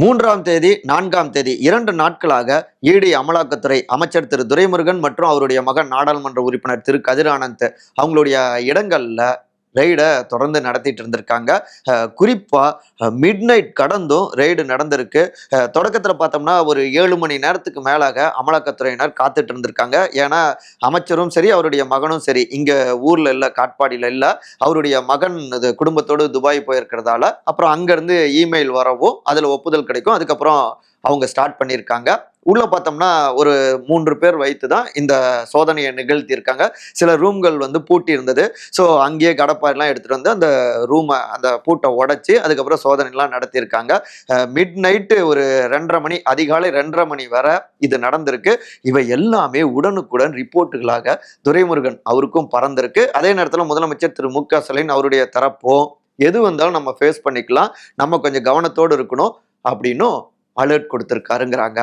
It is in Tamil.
மூன்றாம் தேதி நான்காம் தேதி இரண்டு நாட்களாக ஈடி அமலாக்கத்துறை அமைச்சர் திரு துரைமுருகன் மற்றும் அவருடைய மகன் நாடாளுமன்ற உறுப்பினர் திரு கதிரானந்த் அவங்களுடைய இடங்கள்ல ரெய்டை தொடர்ந்து நடத்திட்டு இருந்திருக்காங்க. குறிப்பாக குறிப்பா மிட் நைட் கடந்தும் ரெய்டு நடந்திருக்கு. தொடக்கத்தில் பார்த்தோம்னா ஒரு ஏழு மணி நேரத்துக்கு மேலாக அமலாக்கத்துறையினர் காத்துட்டு இருந்திருக்காங்க. ஏன்னா அமைச்சரும் சரி அவருடைய மகனும் சரி இங்க ஊர்ல இல்லை காட்பாடியில் இல்லை அவருடைய மகன் இது குடும்பத்தோடு துபாய் போயிருக்கிறதால அப்புறம் அங்கேருந்து இமெயில் வரவும் அதில் ஒப்புதல் கிடைக்கும். அதுக்கப்புறம் அவங்க ஸ்டார்ட் பண்ணியிருக்காங்க. உள்ள பார்த்தோம்னா ஒரு மூன்று பேர் வைத்து தான் இந்த சோதனையை நிகழ்த்தியிருக்காங்க. சில ரூம்கள் வந்து பூட்டி இருந்தது. ஸோ அங்கேயே கடப்பாடிலாம் எடுத்துட்டு வந்து அந்த ரூமை அந்த பூட்டை உடைச்சி அதுக்கப்புறம் சோதனைலாம் நடத்தியிருக்காங்க. மிட் நைட்டு ஒரு ரெண்டரை மணி அதிகாலை ரெண்டரை மணி வரை இது நடந்திருக்கு. இவை எல்லாமே உடனுக்குடன் ரிப்போர்ட்டுகளாக துரைமுருகன் அவருக்கும் பறந்திருக்கு. அதே நேரத்தில் முதலமைச்சர் திரு மு க ஸ்டாலின் அவருடைய தரப்போம் எது வந்தாலும் நம்ம ஃபேஸ் பண்ணிக்கலாம். நம்ம கொஞ்சம் கவனத்தோடு இருக்கணும் அப்படின்னும் அலர்ட் கொடுத்துருக்காருங்கிறாங்க.